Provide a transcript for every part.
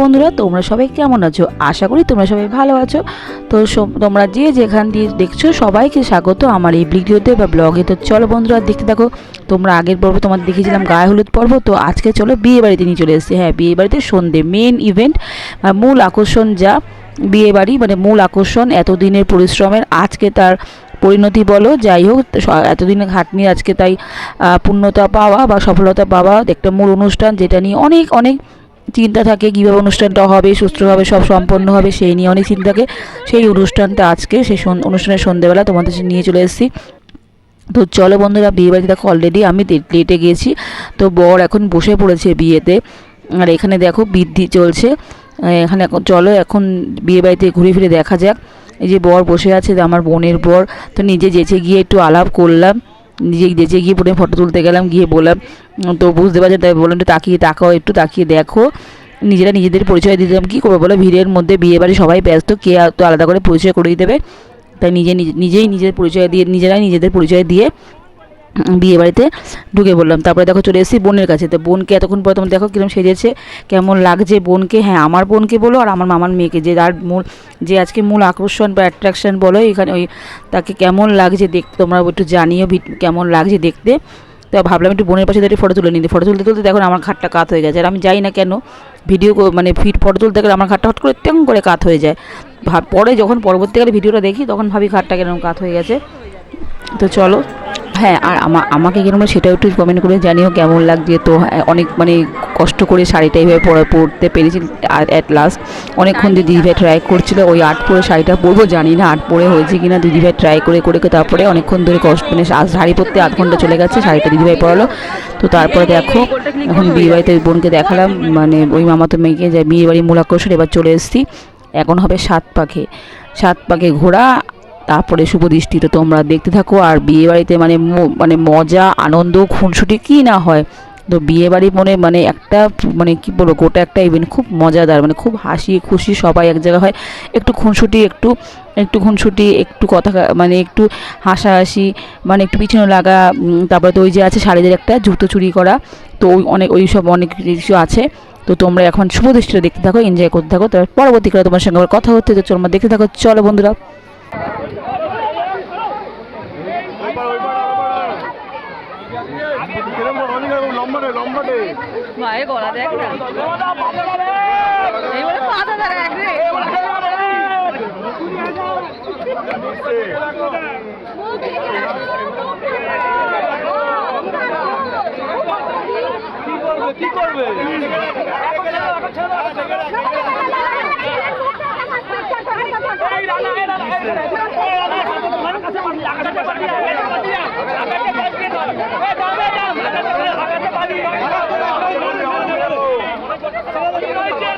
বন্ধুরা, তোমরা সবাই কেমন আছো? আশা করি তোমরা সবাই ভালো আছো। তো তোমরা যে যেখান দিয়ে দেখছ, সবাইকে স্বাগত আমার এই ভিডিওতে বা ব্লগে। তো চলো বন্ধুরা, দেখতে দেখো তোমরা আগের পর্ব তোমার দেখেছিলাম গায়ে হলুদ পর্ব, তো আজকে চলো বিয়ে বাড়িতে নিয়ে চলে এসেছি। হ্যাঁ বিয়ে বাড়িতে সন্ধে মেন ইভেন্ট মূল আকর্ষণ যা বিয়ে বাড়ি মানে মূল আকর্ষণ, এতদিনের পরিশ্রমের, আজকে তার পরিণতি বলো, যাই হোক এতদিনের খাটনি আজকে তাই পূর্ণতা পাওয়া বা সফলতা পাওয়া একটা মূল অনুষ্ঠান, যেটা নিয়ে অনেক অনেক চিন্তা থাকে কীভাবে অনুষ্ঠানটা হবে, সুস্থভাবে সব সম্পন্ন হবে, সেই নিয়ে অনেক চিন্তা থাকে। সেই অনুষ্ঠানটা আজকে, সেই অনুষ্ঠানের সন্ধ্যেবেলা তোমাদের নিয়ে চলে এসেছি। তো চলো বন্ধুরা, বিয়ে বাড়িতে দেখো অলরেডি আমি লেটে গিয়েছি। তো বর এখন বসে পড়েছে বিয়েতে। আর এখানে দেখো বৃদ্ধি চলছে। এখানে এখন চলো, এখন বিয়ে বাড়িতে ঘুরে ফিরে দেখা যাক। এই যে বর বসে আছে, আমার বোনের বর। তো নিজে যেচে গিয়ে একটু আলাপ করলাম। নিজে দেখে গিয়ে পুরো ফটো তুলতে গেলাম, গিয়ে বললাম তো বুঝতে পারছেন তাই বললাম, একটু তাকিয়ে তাকাও, একটু তাকিয়ে দেখো। নিজেরা নিজেদের পরিচয় দিতাম কী করব বলো? ভিড়ের মধ্যে বিয়ে বাড়ি সবাই ব্যস্ত, কে তো আলাদা করে পরিচয় করিয়ে দেবে? তাই নিজে নিজে- নিজেই নিজের পরিচয় দিয়ে, নিজেরাই নিজেদের পরিচয় দিয়ে বিয়ে বাড়িতে ঢুকে বললাম তারপরে দেখো চলে এসেছি বোনের কাছে। তো বোনকে এতক্ষণ পরে তোমার দেখো কিরম সেজেছে, কেমন লাগছে বোনকে। হ্যাঁ আমার বোনকে বলো আর আমার মামার মেয়েকে। যে যার মূল, যে আজকে মূল আকর্ষণ বা অ্যাট্রাকশন বলো, এখানে ওই তাকে কেমন লাগছে দেখতে, তোমরা একটু জানিও কেমন লাগছে দেখতে। তো ভাবলাম একটু বোনের পাশে দাঁড়িয়ে ফটো তুলে নিতে ফটো তুলতে তুলতে দেখো আমার ঘাটটা কাত হয়ে গেছে। আর আমি যাই না কেন ভিডিও মানে ফিট ফটো তুলতে গেলে আমার ঘাটটা হট করে তেমন করে কাত হয়ে যায়। পরে যখন পরবর্তীকালে ভিডিওটা দেখি, তখন ভাবি ঘাটটা কেন কাত হয়ে গেছে। তো চলো হ্যাঁ আর আমা আমাকে কীরকম সেটাও একটু কমেন্ট করে জানিও কেমন লাগছে। তো হ্যাঁ, অনেক মানে কষ্ট করে শাড়িটা এইভাবে পরে পরতে পেরেছি। আর অ্যাট লাস্ট অনেকক্ষণ দিদিভাই ট্রাই করছিল ওই আট পরে শাড়িটা পরবো জানি না আট পরে হয়েছে কিনা দিদিভাই ট্রাই করে করে তারপরে অনেকক্ষণ ধরে কষ্ট মানে আজ শাড়ি পরতে আধ ঘণ্টা চলে গেছে শাড়িটা দিদিভাই পরালো। তো তারপরে দেখো এখন বিয়ে বাড়িতে ওই বোনকে দেখালাম মানে ওই মামা তো মেয়েকে যে বিয়ে বাড়ি মূল আকর্ষণ এবার চলে এসেছি। এখন হবে সাত পাখে। সাত পাখে ঘোড়া তারপরে শুভ দৃষ্টি তো তোমরা দেখতে থাকো, আর বিয়ে বাড়িতে মানে মানে মজা, আনন্দ, খুনসুটি কী না হয়? তো বিয়ে বাড়ি মনে মানে একটা মানে কি বলব, গোটা একটা ইভেন্ট খুব মজাদার মানে খুব হাসি খুশি সবাই এক জায়গায় হয়। একটু খুনসুটি, একটু একটু খুনসুটি, একটু কথা মানে একটু হাসাহাসি মানে একটু পিছনে লাগা তারপরে তো ওই যে আছে শাড়িদের একটা জুতো চুরি করা, তো ওই অনেক, ওই সব অনেক কিছু আছে। তো তোমরা এখন শুভ দৃষ্টিটা দেখতে থাকো এনজয় করতে থাকো, তারপর পরবর্তীকালে তোমার সঙ্গে আবার কথা হচ্ছে, তো তোমরা দেখতে থাকো। চলো বন্ধুরা। মায়ের গলা দেখ না। এই বলে পাতা ধরে কি করবে? পুড়িয়ে পুড়ে যাচ্ছে পুড়িয়ে দিয়ে দাঁড়া ও পুড়িয়ে যাচ্ছে ও পুড়িয়ে যাবে দাঁড়া রে ও পুড়ে যাবে দাঁড়া রে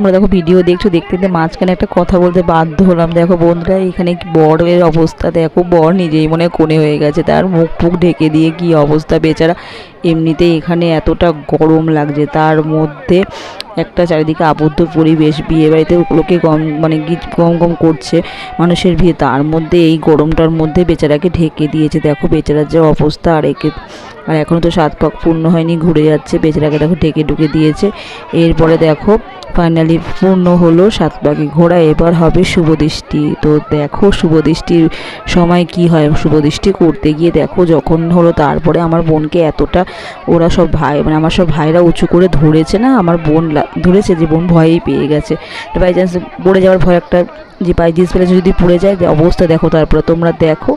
তোমরা দেখো ভিডিও দেখছ, দেখতে দেখতে মাঝখানে একটা কথা বলতে বাধ্য হলাম। দেখো বন্ধুরা, এখানে কি বরের অবস্থা, দেখো বর নিজেই মনে কোণে হয়ে গেছে, তার মুখ ফুক ঢেকে দিয়ে কি অবস্থা, বেচারা এমনিতেই এখানে এতটা গরম লাগছে, তার মধ্যে একটা চারিদিকে আবদ্ধ পরিবেশ, বিয়ে বাড়িতে লোকে কম মানে গম কম করছে মানুষের ভিড়, তার মধ্যে এই গরমটার মধ্যে বেচারাকে ঢেকে দিয়েছে, দেখো বেচারার যে অবস্থা, আর একে, আর এখনও তো সাত পাক পূর্ণ হয়নি, ঘুরে যাচ্ছে, বেচারাকে দেখো ঢেকে ঢুকে দিয়েছে, এরপরে দেখো ফাইনালি পূর্ণ হলো সাত পাখি ঘোড়া, এবার হবে শুভদৃষ্টি, তো দেখো শুভদৃষ্টির সময় কি হয়, শুভদৃষ্টি করতে গিয়ে দেখো যখন হলো, তারপরে আমার বোনকে এতটা ওরা সব ভাই মানে আমার সব ভাইরা উঁচু করে ধরেছে না, আমার বোন ধরেছে যে বোন ভয়েই পেয়ে গেছে। বাই চান্স পড়ে যাওয়ার ভয় একটা যে বাই চান্স পেলে যদি পড়ে যায়, যে অবস্থা দেখো তারপরে তোমরা দেখো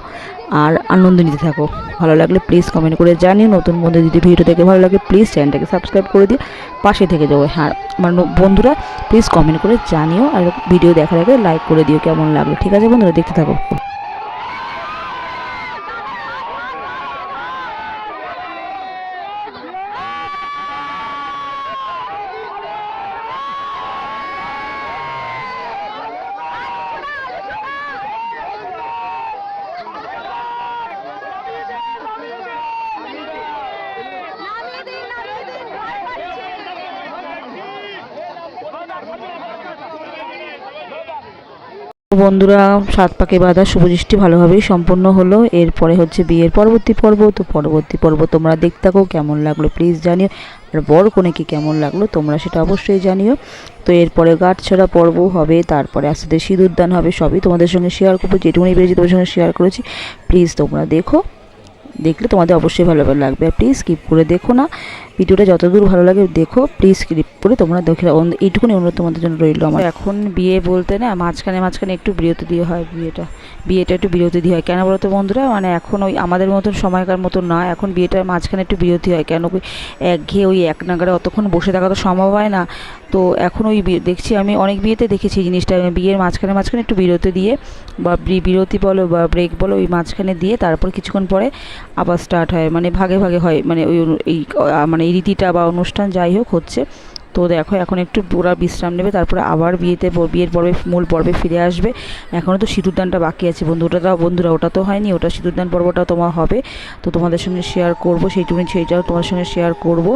আর আনন্দ নিতে থাকো। ভালো লাগলে প্লিজ কমেন্ট করে জানিও, নতুন বন্ধু যদি ভিডিও দেখে ভালো লাগে প্লিজ চ্যানেলটাকে সাবস্ক্রাইব করে দিয়ে পাশে থেকে যাব হ্যাঁ আমার বন্ধুরা প্লিজ কমেন্ট করে জানিও আর ভিডিও দেখার আগে লাইক করে দিও, কেমন লাগল। ঠিক আছে বন্ধুরা, দেখতে থাকো। বন্ধুরা, সাত পাকে বাঁধা শুভদৃষ্টি ভালোভাবেই সম্পন্ন হলো। এরপরে হচ্ছে বিয়ের পরবর্তী পর্ব। তো পরবর্তী পর্ব তোমরা দেখতে থাকো, কেমন লাগল প্লিজ জানিও। আর বড় কোনেকে কেমন লাগল তোমরা সেটা অবশ্যই জানিও। তো এরপরে গাঠছড়া ছড়া পর্ব হবে, তারপরে আস্তে সিঁদুরদান হবে, সবই তোমাদের সঙ্গে শেয়ার করব। যেটুকুনি পেরেছি তোমাদের সঙ্গে শেয়ার করেছি। প্লিজ তোমরা দেখো। দেখলে তোমাদের অবশ্যই ভালো লাগবে। আর প্লিজ স্কিপ করে দেখো না। ভিডিওটা যতদূর ভালো লাগে দেখো। প্লিজ স্কিপ করে তোমরা দেখে এইটুকুনি অনুরোধ তোমাদের জন্য রইল আমার। এখন বিয়ে বলতে না, মাঝখানে মাঝখানে একটু বিরতি দিয়ে হয় বিয়েটা। বিয়েটা একটু বিরতি দিয়ে হয়। কেন বলো তো বন্ধুরা? মানে এখন ওই আমাদের মতন সময়কার মতন না। এখন বিয়েটার মাঝখানে একটু বিরতি হয়। কেন একঘেয়ে ওই এক নাগারে অতক্ষণ বসে থাকা তো সম্ভব হয় না। তো এখন ওই দেখছি আমি অনেক বিয়েতে দেখেছি এই জিনিসটা বিয়ের মাঝখানে মাঝখানে একটু বিরতি দিয়ে, বা বিরতি বলো বা ব্রেক বলো, ওই মাঝখানে দিয়ে তারপর কিছুক্ষণ পরে আবার স্টার্ট হয় মানে ভাগে ভাগে হয় মানে ওই এই মানে এই রীতিটা বা অনুষ্ঠান যাই হোক হচ্ছে। তো দেখো এখন একটু পুরা বিশ্রাম নেবে, তারপরে আবার বিয়েতে বিয়ের পর্বে, মূল পর্বে ফিরে আসবে। এখনও তো সিঁদুরদানটা বাকি আছে বন্ধু ওটা বন্ধুরা ওটা তো হয়নি, ওটা সিঁদুরদান পর্বটা তোমার হবে। তো তোমাদের সঙ্গে শেয়ার করব, সেইটুকুনি, সেইটাও তোমার সঙ্গে শেয়ার করব।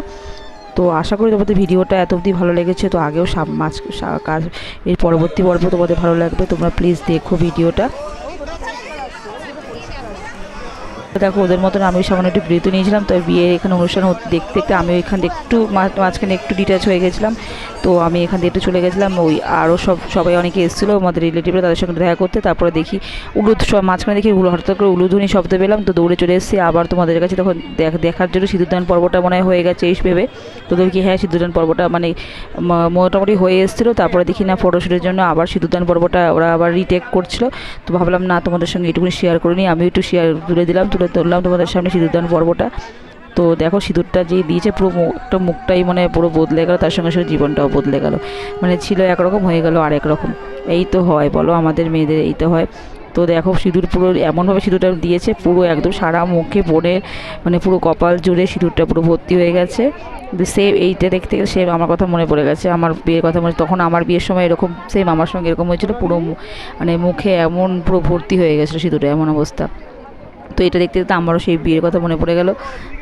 তো আশা করি তোমাদের ভিডিওটা এত অব্দি ভালো লেগেছে, তো আগেও মাছ কাজ এর পরবর্তী পর্ব তোমাদের ভালো লাগবে, তোমরা প্লিজ দেখো ভিডিওটা। দেখো, ওদের মতন আমি সামান্য একটু বিরতি নিয়েছিলাম, তো বিয়ে এখানে অনুষ্ঠান দেখতে দেখতে আমি ওইখান থেকে একটু মাঝখানে একটু ডিটাচ হয়ে গেছিলাম। তো আমি এখান থেকে একটু চলে গেছিলাম, ওই আরও সব, সবাই অনেকে এসেছিল, আমাদের রিলেটিভরা তাদের সঙ্গে দেখা করতে, তারপরে দেখি উলুদ সব মাঝখানে দেখি উলু, হঠাৎ করে উলুধ্বনি শব্দ পেলাম, তো দৌড়ে চলে এসেছি, আবার তোমাদের কাছে তখন দেখ- দেখার জন্য সিঁদুরদান পর্বটা মনে হয় হয়ে গেছে এই ভেবে। তো দেখি হ্যাঁ সিঁদুরদান পর্বটা মানে মোটামুটি হয়ে এসেছিল, তারপরে দেখি না ফটোশ্যুটের জন্য আবার সিঁদুরদান পর্বটা ওরা আবার রিটেক করছিল। তো ভাবলাম, না, তোমাদের সঙ্গে এটুকুনি শেয়ার করে নিই আমি একটু শেয়ার তুলে দিলাম, তুলে ধরলাম তোমাদের সামনে সিঁদুরদান পর্বটা। তো দেখো, সিঁদুরটা যে দিয়েছে, পুরো মুখটা, মুখটাই মানে পুরো বদলে গেল, তার সঙ্গে সঙ্গে জীবনটাও বদলে গেল। মানে ছিল একরকম, হয়ে গেল আরেক রকম এই তো হয়, বলো, আমাদের মেয়েদের এই তো হয়। তো দেখো, সিঁদুর পুরো এমনভাবে সিঁদুরটা দিয়েছে, পুরো একদম সারা মুখে, বোনে মানে পুরো কপাল জুড়ে সিঁদুরটা পুরো ভর্তি হয়ে গেছে। সেম এইটা দেখতে গেলে সেম আমার কথা মনে পড়ে গেছে। আমার বিয়ের কথা মনে, তখন আমার বিয়ের সময় এরকম সেম আমার সঙ্গে এরকম হয়েছিল, পুরো মানে মুখে এমন পুরো ভর্তি হয়ে গেছিল সিঁদুরে, এমন অবস্থা। তো এটা দেখতে দেখতে আমারও সেই বিয়ের কথা মনে পড়ে গেল।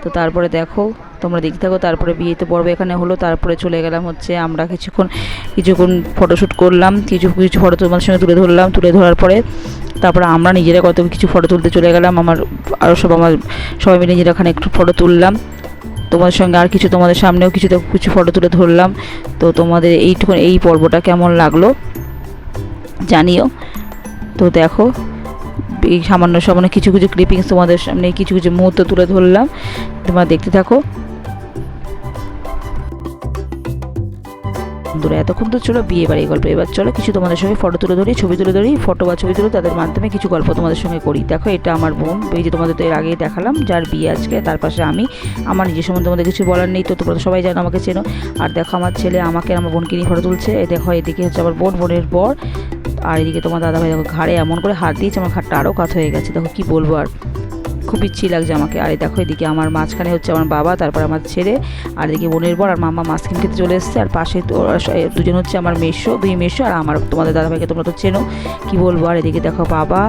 তো তারপরে দেখো, তোমরা দেখতে থাকো, তারপরে বিয়েতে পর্ব এখানে হলো, তারপরে চলে গেলাম হচ্ছে আমরা কিছুক্ষণ কিছুক্ষণ ফটোশ্যুট করলাম, কিছু কিছু ফটো তোমাদের সঙ্গে তুলে ধরলাম, তুলে ধরার পরে তারপরে আমরা নিজেরা কত কিছু ফটো তুলতে চলে গেলাম, আমার আরও সব আমার, সবাই মিলে নিজেরা ওখানে একটু ফটো তুললাম। তোমাদের সঙ্গে আর কিছু তোমাদের সামনেও কিছু কিছু ফটো তুলে ধরলাম। তো তোমাদের এইটুকু এই পর্বটা কেমন লাগল জানিও। তো দেখো এই সামান্য সামান্য কিছু কিছু ক্লিপিংস তোমাদের সামনে, কিছু কিছু মুহূর্ত তুলে ধরলাম। তোমরা দেখতে থাকো। বন্ধুরা, এতক্ষণ তো চলো বিয়ে বাড়ির গল্প। এবার চলো কিছু তোমাদের সঙ্গে ফটো তুলে ধরি, ছবি তুলে ধরি ফটো বা ছবি তুলে তাদের মাধ্যমে কিছু গল্প তোমাদের সঙ্গে করি। দেখো, এটা আমার বোন। এই যে তোমাদের তো এর আগেই দেখালাম, যার বিয়ে আজকে, তার পাশে আমি। আমার নিজের সম্বন্ধে তোমাদের কিছু বলার নেই, তো তোমরা সবাই জানো, আমাকে চেনো। আর দেখো, আমার ছেলে আমাকে, আমার বোনকে নিয়ে ফটো তুলছে। দেখো, এদিকে হচ্ছে আমার বোন, বোনের বর। আর এদিকে তোমার দাদাভাই দেখো, ঘাড়ে এমন করে হাত দিয়েছে, আমার ঘাটটা আরও কাত হয়ে গেছে। দেখো কি বলব আর। খুব ইচ্ছি লাগছে আমাকে। আর দেখো এদিকে আমার মাঝখানে হচ্ছে আমার বাবা, তারপর আমার ছেলে, আর এদিকে বোনের বর, আর মামা মাছকিন খেতে চলে এসেছে, আর পাশে দুজন হচ্ছে আমার মেশো দুই মেশো আর আমার তোমাদের দাদাভাইকে তোমরা তো চেনো। কী বলব? আর এদিকে দেখো বাবা,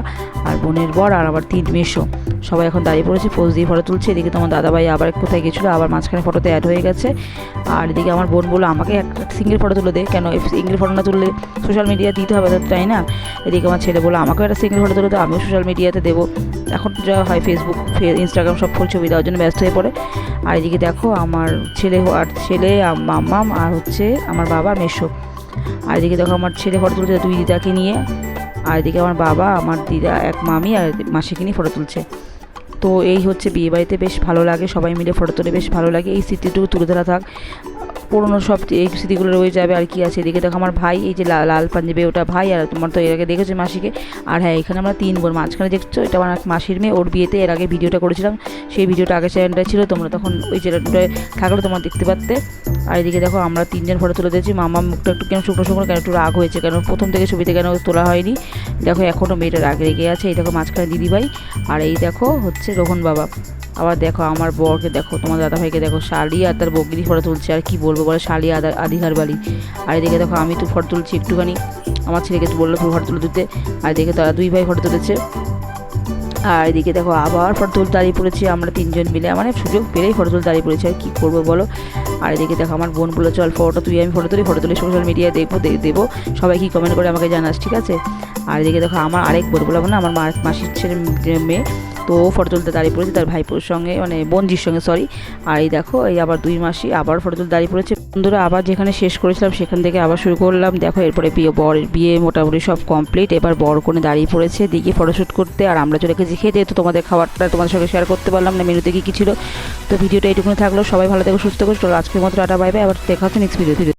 আর বোনের বর, আর আমার তিন মেশো সবাই এখন দাঁড়িয়ে পড়েছে, পোজ দিয়ে ফটো তুলছে। এদিকে তোমার দাদাভাই আবার কোথায় গেছিল, আবার মাঝখানে ফটোতে অ্যাড হয়ে গেছে। আর এদিকে আমার বোন বলল, আমাকে একটা সিঙ্গেল ফটো তুলে দে। কেন সিঙ্গেল ফটো না তুললে সোশ্যাল মিডিয়া দিতে হবে তো তাই না? এদিকে আমার ছেলে বলল, আমাকেও একটা সিঙ্গেল ফটো তুলে তো আমিও সোশ্যাল মিডিয়াতে দেবো। এখন যা হয় ফেসবুক ফে- ইনস্টাগ্রাম সব ফুল ছবি দেওয়ার জন্য ব্যস্ত হয়ে পড়ে। আর এদিকে দেখো, আমার ছেলে, আর ছেলে মাম্মাম, আর হচ্ছে আমার বাবা, মেশো। আর এদিকে দেখো, আমার ছেলে ফটো তুলছে দুই দিদাকে নিয়ে। আর এদিকে আমার বাবা, আমার দিদা, এক মামি, আর মাসিকে নিয়ে ফটো তুলছে। তো এই হচ্ছে বিয়েবাড়িতে বেশ ভালো লাগে, সবাই মিলে ফটো তুলে বেশ ভালো লাগে। এই স্মৃতিটুকু তুলে ধরা থাক। পুরোনো সব এই স্মৃতিগুলো রয়ে যাবে আর কি আছে। এদিকে দেখো আমার ভাই, এই যে লাল পাঞ্জাবি, ওটা ভাই, আর তোমার তো এর আগে দেখেছ মাসিকে? আর হ্যাঁ এখানে আমরা তিন বোন, মাঝখানে দেখছ? এটা আমার মাসির মেয়ে, ওর বিয়েতে এর আগে ভিডিওটা করেছিলাম। সেই ভিডিওটা আগে চ্যানেলটা ছিল, তোমরা তখন ওই চ্যানেলটায় থাকলে তোমরা দেখতে পারতে। আর এদিকে দেখো আমরা তিনজন ফটো তুলে দিয়েছি। মামা মুখটা একটু কেন শুকনো শুকনো, কেন একটু রাগ হয়েছে, কেন প্রথম থেকে ছবিতে কেন তোলা হয়নি। দেখো এখনও মেয়েটা রাগ রেগে আছে। এই দেখো মাঝখানে দিদিভাই, আর এই দেখো হচ্ছে রোহন বাবা। আবার দেখো আমার বরকে দেখো, তোমার দাদাভাইকে দেখো, শালি আর তার বগরি ফটো তুলছে, আর কি বলব বলে, শালি আদা আদিহার বাড়ি। আর এদিকে দেখো আমি তো ফটো তুলছি একটুখানি, আমার ছেলেকে বলল তুমি ফটো তুলে দিতে, আর এদিকে তারা দুই ভাই ফটো তুলেছে। আর এদিকে দেখো আবার ফটো তুলতে দাঁড়িয়ে পড়েছি আমরা তিনজন মিলে মানে সুযোগ পেলেই ফটো তুলতে দাঁড়িয়ে পড়েছি, আর কী করব বলো? আর এদিকে দেখো আমার বোন বলে চল ফটো তুই, আমি ফটো তুলি ফটো তুলি সোশ্যাল মিডিয়ায় দেখব দেবো, সবাই কি কমেন্ট করে আমাকে জানাস, ঠিক আছে? আর এদিকে দেখো আমার আরেক বোন বলব না, আমার মাসির ছেলে, মেয়ে তো ফটো তুলতে দাঁড়িয়ে পড়েছে তার ভাইপোর সঙ্গে মানে বোনজির সঙ্গে সরি আর এই দেখো, এই আবার দুই মাসি আবার ফটো তুলতে দাঁড়িয়ে পড়েছে। বন্ধুরা, আবার যেখানে শেষ করেছিলাম সেখান থেকে আবার শুরু করলাম। দেখো, এরপরে বিয়ে বরের বিয়ে মোটামুটি সব কমপ্লিট এবার বর কোণে দাঁড়িয়ে পড়েছে দিকে ফটোশ্যুট করতে। আর আমরা চলে গেছি খেতে। তো তোমাদের খাবারটা তোমাদের সঙ্গে শেয়ার করতে পারলাম না মেনুতে কী কী ছিল। তো ভিডিওটা এইটুকুনি থাকল। সবাই ভালো থেকো, সুস্থ করো আজকের মতো টাটা বাই বাই আবার দেখা হচ্ছে নেক্সট ভিডিও